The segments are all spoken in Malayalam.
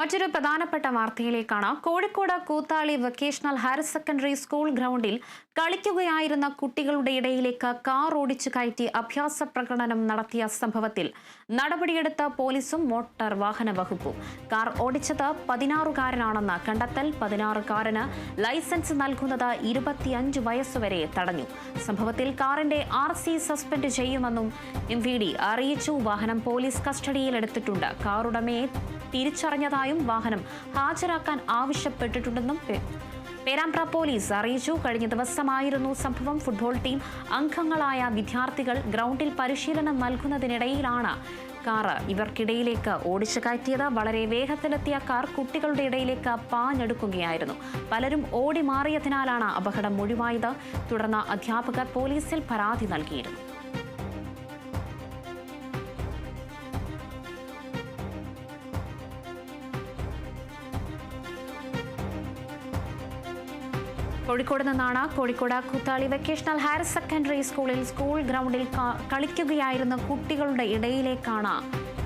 മറ്റൊരു പ്രധാനപ്പെട്ട വാർത്തയിലേക്കാണ്. Kozhikode Koothali vocational higher secondary school ഗ്രൗണ്ടിൽ കളിക്കുകയായിരുന്ന കുട്ടികളുടെ ഇടയിലേക്ക് കാർ ഓടിച്ചു കയറ്റി അഭ്യാസ പ്രകടനം നടത്തിയ സംഭവത്തിൽ നടപടിയെടുത്ത പോലീസും മോട്ടോർ വാഹന വകുപ്പും. കാർ ഓടിച്ചത് പതിനാറുകാരനാണെന്ന് കണ്ടെത്തൽ പതിനാറുകാരന് ലൈസൻസ് നൽകുന്നത് ഇരുപത്തിയഞ്ച് വയസ്സുവരെ തടഞ്ഞു. സംഭവത്തിൽ കാറിന്റെ ആർ സി സസ്പെൻഡ് ചെയ്യുമെന്നും എം അറിയിച്ചു. വാഹനം പോലീസ് കസ്റ്റഡിയിലെടുത്തിട്ടുണ്ട്. കാറുടമയെ തിരിച്ചറിഞ്ഞതായും വാഹനം ഹാജരാക്കാൻ ആവശ്യപ്പെട്ടിട്ടുണ്ടെന്നും പേരാമ്പ്ര പോലീസ് അറിയിച്ചു. കഴിഞ്ഞ ദിവസമായിരുന്നു സംഭവം. ഫുട്ബോൾ ടീം അംഗങ്ങളായ വിദ്യാർത്ഥികൾ ഗ്രൗണ്ടിൽ പരിശീലനം നൽകുന്നതിനിടയിലാണ് കാറ് ഇവർക്കിടയിലേക്ക് ഓടിച്ചു കയറ്റിയത്. വളരെ വേഗത്തിലെത്തിയ കാർ കുട്ടികളുടെ ഇടയിലേക്ക് പാഞ്ഞെടുക്കുകയായിരുന്നു. പലരും ഓടി മാറിയതിനാലാണ് അപകടം ഒഴിവായത്. തുടർന്ന് അധ്യാപകർ പോലീസിൽ പരാതി നൽകിയിരുന്നു. കോഴിക്കോട് നിന്നാണ് Kozhikode Koothali vocational higher secondary സ്കൂളിൽ സ്കൂൾ ഗ്രൗണ്ടിൽ കളിക്കുകയായിരുന്ന കുട്ടികളുടെ ഇടയിലേക്കാണ്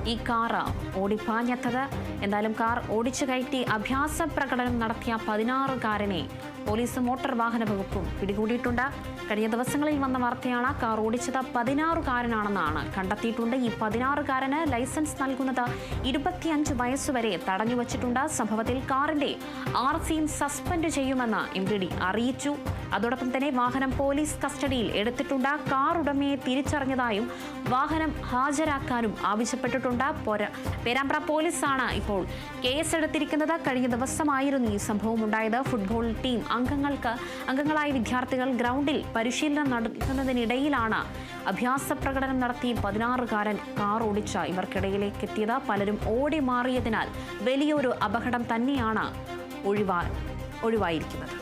ഈ കാർ ഓടിപ്പാഞ്ഞെത്തത് എന്തായാലും കാർ ഓടിച്ചു കയറ്റി അഭ്യാസ പ്രകടനം നടത്തിയ പതിനാറുകാരനെ പോലീസ് മോട്ടോർ വാഹന വകുപ്പും പിടികൂടിയിട്ടുണ്ട്. കഴിഞ്ഞ ദിവസങ്ങളിൽ വന്ന വാർത്തയാണ് കാർ ഓടിച്ചത് പതിനാറുകാരനാണെന്നാണ് കണ്ടെത്തിയിട്ടുണ്ട്. ഈ പതിനാറുകാരന് ലൈസൻസ് നൽകുന്നത് ഇരുപത്തിയഞ്ച് വയസ്സുവരെ തടഞ്ഞു വച്ചിട്ടുണ്ട്. സംഭവത്തിൽ കാറിന്റെ ആർ സിയും സസ്പെൻഡ് ചെയ്യുമെന്ന് എം അറിയിച്ചു. അതോടൊപ്പം തന്നെ വാഹനം പോലീസ് കസ്റ്റഡിയിൽ എടുത്തിട്ടുണ്ട്. കാർ ഉടമയെ തിരിച്ചറിഞ്ഞതായും വാഹനം ഹാജരാക്കാനും ആവശ്യപ്പെട്ടിട്ടുണ്ട്. പോര- പേരാമ്പ്ര പോലീസാണ് ഇപ്പോൾ കേസെടുത്തിരിക്കുന്നത്. കഴിഞ്ഞ ദിവസമായിരുന്നു ഈ സംഭവം ഉണ്ടായത്. ഫുട്ബോൾ ടീം അംഗങ്ങൾക്ക് അംഗങ്ങളായ വിദ്യാർത്ഥികൾ ഗ്രൗണ്ടിൽ പരിശീലനം നടത്തുന്നതിനിടയിലാണ് അഭ്യാസ പ്രകടനം നടത്തി പതിനാറുകാരൻ കാർ ഓടിച്ച ഇവർക്കിടയിലേക്ക് എത്തിയത് പലരും ഓടി മാറിയതിനാൽ വലിയൊരു അപകടം തന്നെയാണ് ഒഴിവാ ഒഴിവായിരിക്കുന്നത്.